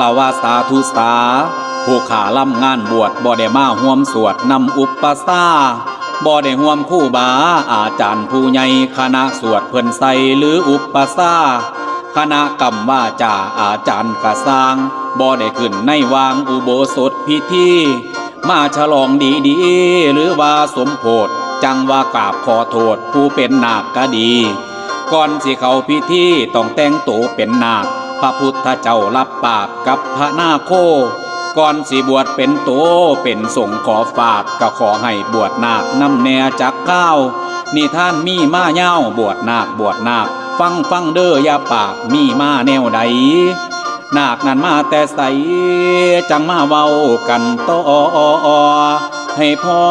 ลาวาสาธุสาผู้ขาล่ำงานบวชบ่ได้มาห่วมสวดนำอุปสาบ่ได้ห่วมคู่บาอาจารย์ผู้ใหญ่คณะสวดเพิ่นใสหรืออุปสาคณะกรรมว่าจ่าอาจารย์กระสร้างบ่ได้ขึ้นในวางอุโบสถพิธีมาฉลองดีๆหรือว่าสมโพธจังว่ากราบขอโทษผู้เป็นนาคก็ดี ก่อนสิเขาพิธีต้องแต่งตัวเป็นนาค พระพุทธเจ้ารับปากกับพระนาโค ก่อนสิบวชเป็นโตเป็นสงขอฝากก็ขอให้บวชนาคนำแนจักข้าวนี่ท่านมีมาเย้าบวชนาคบวชนาคฟังฟังเด้อย่าปากมีมาแนวใดนาคนั้นมาแต่ใสจังมาเว้ากันต่อให้พ่อ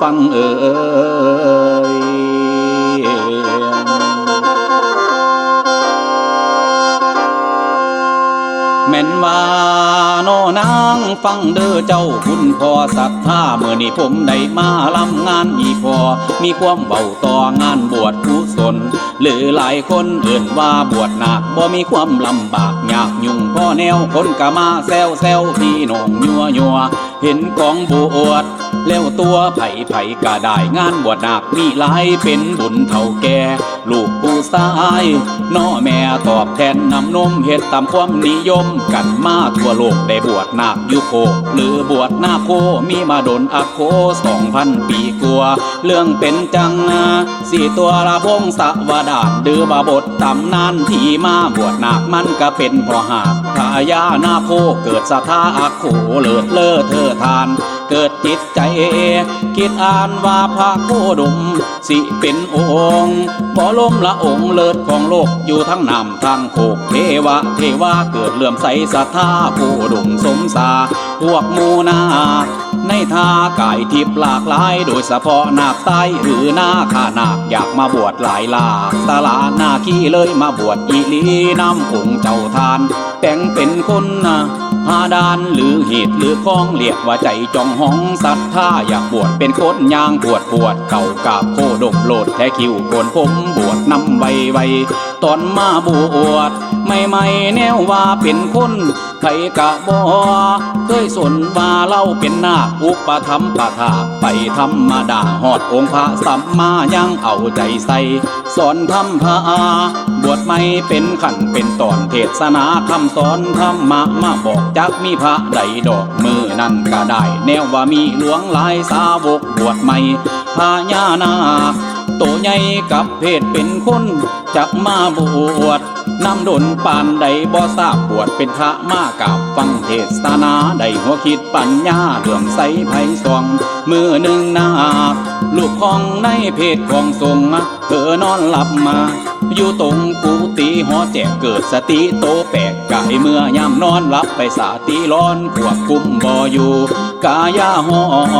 ฟังเอ่ยแม่นว่าโนนางฟังเด้อเจ้าคุณพ่อศรัทธาเมื่อนี้ผมได้มาลำงานอีพอมีความเบาต่องานบวชกุศลหรือหลายคนเอื่นว่าบวชหนักบ่มีความลำบากยากยุ่งพ่อแนวคนก็มาแซวแซวพี่น้องยัวยัวเห็นกองบวช แล้วตัวไผ่ไผ่ก็ได้งานบวชหนักมีหลายเป็นบุญเท่าแก่ลูกผู้ชายน้อแม่ตอบแทนนำนมเฮ็ดตามความนิยมกันมาทั่วโลกได้บวชนาคยุโคหรือบวชนาโคมีมาดนอักโคสองพันปีกลัว เรื่องเป็นจังนะสี่ตัวละพงสวดาดือบาบทตำนานที่มาบวชนาคมันก็เป็นพอหากพญานาโคเกิดสถาอักโคเลิศเลอเธอทาน เกิดจิตใจ คิดอ่านว่าพระโคดม สิเป็นองค์บ่ล้มละองค์เลิศของโลกอยู่ทั้งนำทั้งโคกเทวะเทวาเกิดเลื่อมใสศรัทธาโคดมสมสา พวกมูนาในท่ากายทิพหลากหลาย โดยเฉพาะนาคใต้หรือนาข้านาคอยากมาบวชหลายหลากสลาหน้าขี้เลยมาบวชอีลีน้ำองเจ้าทาน แต่งเป็นคนนะ หาดานหรือเหตุหรือข้องเรียกว่าใจจองห้องศรัทธาอยากบวชเป็นคนยางปวดปวดเก่ากาบโคดกโลดแท้คิวโกนผมบวชนำไวไวตอนมาบวชไม่ไม่แนวว่าเป็นคนไผกะบ่เคยสนว่าเล่าเป็นนาคอุปธรรมปะทาไปธรรมดาหอดองค์พระสัมมายังเอาใจใส่ สอนธรรมพาบวชไม่เป็นขันเป็นตอนเทศนาคำสอนธรรมะมาบอกจักมีพระใดดอกมือนั่นก็ได้ แนวว่ามีหลวงหลายสาวกบวชไม่พญานาโตใหญ่กับเพศเป็นคนจักมาบวช นำดนปานใดบ่ทราบบวชเป็นพระมากับฟังเทศนาได้หัวคิดปัญญาเรื่องใสไผสองมือหนึ่งนาลูกของในเพศของทรงเธอนอนหลับมา อยู่ตรงกุฏิหอแจกเกิดสติโตแปลกกายเมื่อยามนอนหลับไปสาติร้อนควบคุมบ่อยู่ กายาห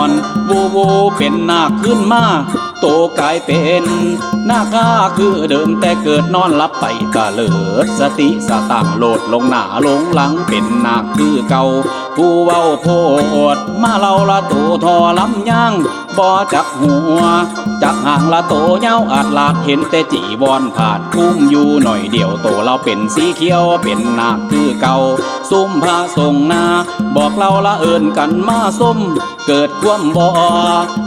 อน วูวูเป็นนาคขึ้นมา ตกลายเป็นหน้าคาคือเดิมแต่เกิดนอนลับไปตะเลิดสติสตังโหลดลงหน้าลงหลังเป็นหนาคคือเก่าผู้เว้าโพดมาเล่าละโตทอลำย่างบ่จักหัว จักห่างละโตเหย้าอาจลาดเห็นแต่จีวรผ่านคุ้มอยู่หน่อยเดียวโตเราเป็นสีเขียวเป็นหนาคคือเก่า ซุ่มพาส่งนา บอกเราละเอินกันมาส้มเกิดควมบ่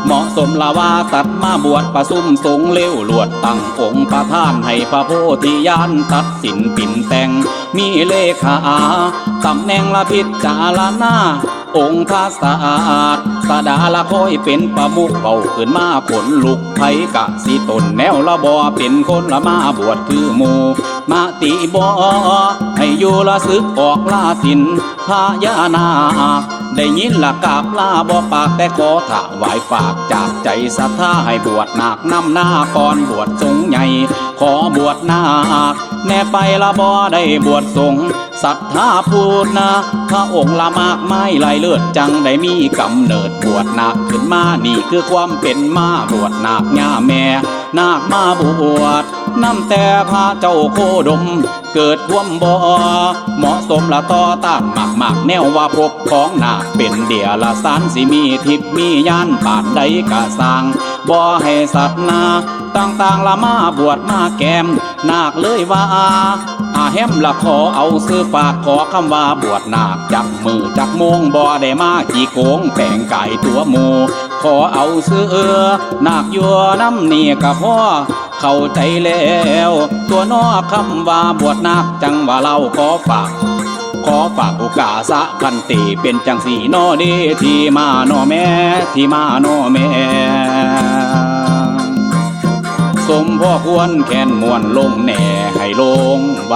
เหมาะสมละว่าตัดมาบวชประซุ่มสงเลี้ยวลวดตั้งองค์ประท่านให้พระโพธิญาณตัดสินปิ่นแต่ง มีเลขาตำแหน่งละพิจารณาองค์พระศาสตร์ สดาละคอยเป็นประมุขเบาขึ้นมาผลลุกไผกะสิตนแนวละบอเป็นคนละมาบวชคือหมูมาติบอให้อยู่ละซึกออกลาสินพญานาคได้ยินละกาบลาบ่ปากแต่ขอถวายฝากจากใจศรัทธาให้บวชนาคนำหน้าก่อนบวชสงใหญ่ ขอบวชนาคแน่ไปละบ่ได้บวชสง ศรัทธาพูดนะพระองค์ละมากไม้ไหลเลือดจังได้มีกำเนิดบวชนาคขึ้นมานี่คือความเป็นมาบวชนาคย่าแม่นาคมาบวชน้ำแต่พาเจ้าโคดม เกิดความบ่เหมาะสมละต่อต้านมากมากแนวว่าพกของหนักเป็นเดียละสารสิมีทิพมียานปานใดกะสร้างบ่ให้สัตว์นาต่างๆละมาบวชมาแกมนาคเลยว่า อาแฮมละขอเอาซื้อฝากขอคำว่าบวชนาคจักมือจักโมงบ่ได้มาขี่โกงแปลงไกายตัวหมูขอเอาซื้อเออนาคยัวน้ำนี่กะพ่อเข้าใจแล้ว ตัวนอคำว่าบวชนาคจังว่าเราขอฝากขอฝากโอกาสะพันติเป็นจังสีนอเดีที่มานอแม่ที่มานอแม่สม พ่อควรแค้นมวนลงแหน่ให้ลงใบ